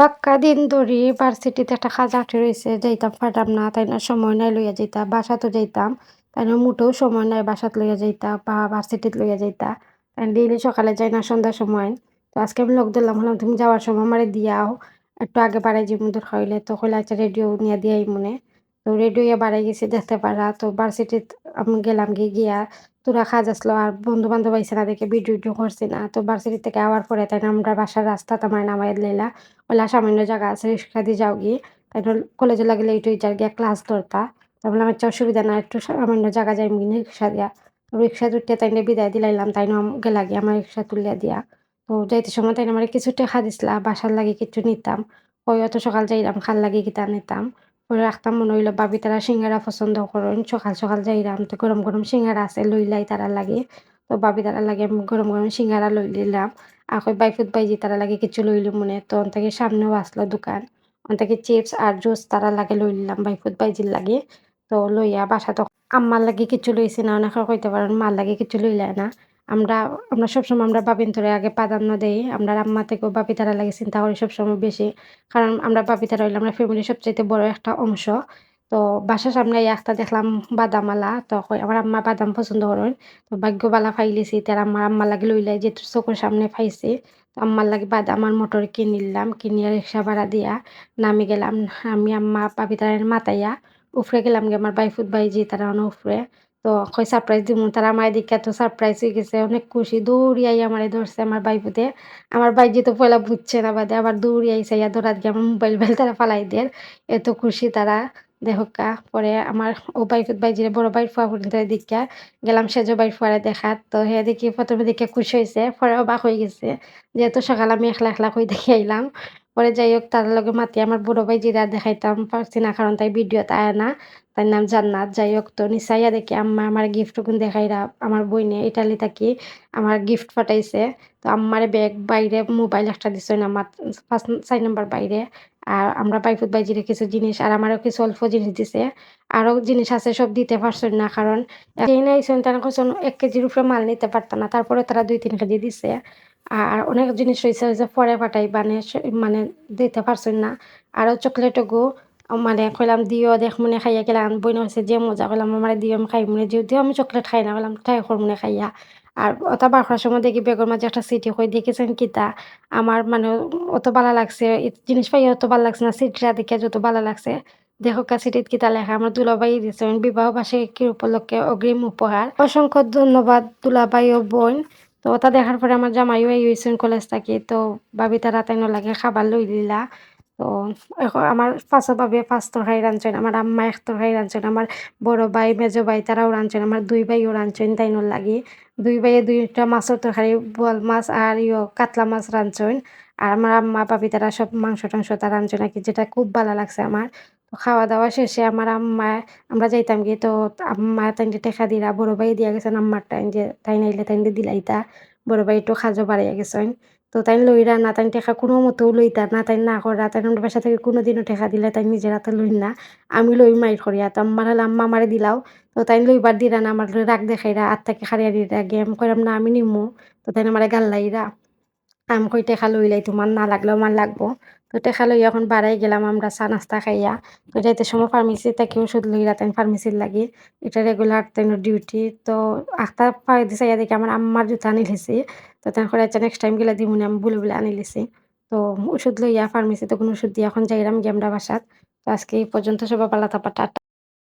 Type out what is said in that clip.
বাক্কা দিন ধরি ভার্সিটিতে একটা কাজ আটকে রয়েছে, যাইতাম পারতাম না, তাই না সময় নাই লইয়া যাইতা বাসাতো যাইতাম, তাই না মুঠেও সময় নাই বাসাত লইয়া যাইতা, বা ভার্সিটিত লইয়া যাইতা, তাই ডেইলি সকালে যাই না সন্ধ্যার সময়। তো আজকে আমি লোক দিলাম হলাম তুমি যাওয়ার সময় আমারে দিয়াও, একটু আগে বাড়াই যে মুদুর খাইলে তো কইলে একটা রেডিও নিয়ে দিয়াই মনে। তো রেডিও বাড়াই গেছি, দেখতে পারা, তো ভার্সিটিত আমি গেলাম গিয়ে গিয়া, তোরা কাজ আসলো আর বন্ধু বান্ধব আইসে না দেখে ভিডিও টিডিও করছি না, তো ভার্সিটি থেকে আওয়ার পরে তাই না আমরা বাসার রাস্তা তোমার নামাই লইলা ওলা সামান্য জায়গা আছে রিক্সা দিয়ে যাও গিয়ে। তাই কলেজে লাগিলে একটু যার গিয়া ক্লাস ধরতা। তা বললাম আচ্ছা অসুবিধা না একটু সামান্য জায়গা যাই রিক্সা দিয়া। রিক্সা তুলতে তাই বিদায় দিলাইলাম, তাই গেলা গিয়ে আমার রিক্সা তুলিয়া দিয়া। তো যাইতে সময় তাই আমার কিছু টাকা দিছিলা, বাসার লাগে কিছু নিতাম। ওই অত সকাল যাইরাম খাল লাগে কিতা নিতাম। পরে রাখতাম মনে হইল, বাবি, তারা সিঙ্গারা পছন্দ করেন, সকাল সকাল যাইরাম। তো গরম গরম সিঙ্গারা আছে, লইলাই তারা লাগে। তো বাবি তারা লাগে গরম গরম সিঙ্গারা লই লিলাম। আর কই বাইফুত বাইজি তারা লাগে কিছু লইলি মনে। তো অন থেকে সামনেও আসলো দোকান। অন থেকে চিপস আর জুস তারা লাগে লই লিলাম বাইফুত বাইজির লাগে। তো লইয়া বাসা তো আম্মার লাগে কিছু লইছি না, অনেক কইতে পারেন মার লাগে কিছু লইলাই না। আমরা আমরা সবসময় আমরা বাবিন ধরে আগে প্রাধান্য দেই। আমরা আম্মা থেকেও বাপি তারা লাগে চিন্তা করি সবসময় বেশি। কারণ আমরা বাপি তারা হইলে আমরা ফ্যামিলির সবচাইতে বড় একটা অংশ। তো বাসার সামনে একটা দেখলাম বাদামালা, তো আমার আম্মা বাদাম পছন্দ করেন। তো ভাগ্যবালা ফাইলেছি, তার আমার আম্মা লাগে লইলাই যে চোখের সামনে ফাইছে। তো আম্মার লাগে বাদাম আর মটর কিনিলাম কিনিয়া রিক্সা ভাড়া দিয়া নামি গেলাম। আমি আম্মা বাপি তারা মাতাইয়া, উফরে গেলাম গে আমার বাইফুত বাইজি তারা অনেক উফরে। তো কই সারপ্রাইজ দিব তারা আমার দিকে তো সারপ্রাইজ হয়ে গেছে, অনেক খুশি দৌড়িয়াই আমার ধরছে আমার বাইপুতে আমার বাইজি তো পয়লা বুঝছে না বাদে, আবার দৌড়িয়াই চাইয়া দৌড়াত গিয়ে আমার মোবাইল বাইল তারা ফালাই দেয় এত খুশি তারা। দেহকা পরে আমার ও বাইফুত বাইজিরে বড় বাইর ফুয়া পর্যন্ত দিকা গেলাম সেজো বাইর ফুয়ারে দেখাত তো হে দেখি প্রথমে দেখে খুশি হয়েছে পরে অবাক হয়ে গেছে। যেহেতু সকাল আমি একলা একলা করে দেখে আইলাম, পরে যাই হোক তার লগে মাতি আমার বড় ভাই জিরা দেখাইতাম, পারছি না কারণ তাই ভিডিওতে আয় না, তার নাম জান্নাত। যাই হোক, তো নিসাইয়া দেখি আম্মা আমার গিফট গুন দেখাইরা আমার বইনে ইটালি থাকি আমার গিফট পাঠাইছে। তো আমার ব্যাগ বাইরে মোবাইল একটা দিছে না ফার্স্ট চার নম্বর বাইরে। আর আমরা বাইফুত বাইজিরে কিছু জিনিস, আর আমারও কিছু অল্প জিনিস দিছে। আরও জিনিস আছে, সব দিতে পারছেন না, কারণ এই নাইছেন তারা কোন এক কেজির উপরে মাল নিতে পারত না তারপরে তারা দুই তিন কেজি দিছে। আর অনেক জিনিস রয়েছে যে পরে পাঠাই মানে মানে দিতে পারছেন না। আরও চকলেটও গো মানে কইলাম দিও, দেখ মনে খাইয়া গেলাম, বইন হয়েছে যে মজা, কইলাম আমার দিও, আমি খাই মনে যদিও আমি চকলেট খাই না তাই কর মনে খাইয়া। আর বার করার সময় দেখি বেগর মাঝে একটা সিটি হয়ে দেখেছেন কিতা আমার মানে অত ভালো লাগছে জিনিস পাই অত ভালো লাগছে না, সিটিটা দেখে যত ভালো লাগছে। দেখো কা সিটিত কিতা লেখা, আমার দুলাবাই দিয়েছে বিবাহ বার্ষিকীর উপলক্ষে অগ্রিম উপহার। অসংখ্য ধন্যবাদ দুলাবাই ও বোন। তো ওটা দেখার পরে আমার জামাইও এই হয়েছেন কলেজ থাকি, তো ভাবি তারা তাই লাগে খাবার লই দিলা তো এখন আমার ভাবে পাঁচ তরকারি রাঁধছেন, আমার আম্মা এক তরকারি রাঁধছেন, আমার বড় ভাই, মেজো ভাই তারাও রাঁধছেন, আমার দুই ভাইও রাঁধছেন তাই লাগি। দুই ভাইয়ে দুইটা মাছের তরকারি, বোয়াল মাছ আর ইয়ে কাতলা মাছ রাঁধছেন। আর আমার আম্মা পাপি তারা সব মাংস টাংস তারা রাঁধছেন নাকি যেটা খুব ভালো লাগছে আমার। তো খাওয়া দাওয়া শেষে আমার আম্মা, আমরা যাইতাম গিয়ে তো আম্মা তাই টেকা দিলা বড় ভাই দিয়া গেছেন আম্মার টাইম যে তাই নাইলে তাই দিলাইতা, বড় ভাই একটু খাজো বাড়াইয়া গেছেন। তো তাই লইরা না তাই টেকা কোনো মতেও লইতা, না তাই না করা তাই আমার বাসা থেকে কোনো দিনও টেকা দিলে তাই নিজের হাতে লই না। আমি লই মাইর করিয়া তো আমার হলে আম্মা আমারে দিলাও। তো তাই লইবার দিরা না, আমার রাগ দেখাইরা, আত্মাকে হারিয়ে দিরা, গেম করাম না আমি নিমু। তো তাই আমার গাল্লাইরা। আমি কই টেকা লইলাই তোমার না লাগলেও আমার লাগবো। তো টেকা লই এখন বাড়াই গেলাম আমরা চা নাস্তা খাইয়া। তো যাইতে সময় ফার্মেসি থেকে ওষুধ লইরা তাই ফার্মেসির লাগি। এটা রেগুলার তাই ডিউটি তো আখতা পাই দিছে ইয়া দেখি আমার আম্মার জুতা আনি লিছি। তো তেন করে নেক্সট টাইম গেলে দিমুনি, আমি বলে বলে আনি লিছি। তো ওষুধ লইয়া ফার্মেসিতে কোনো ওষুধ দিয়ে এখন যাইরাম গেমরা বাসাত। তো আজকে এই পর্যন্ত সবাই পালা টাটা।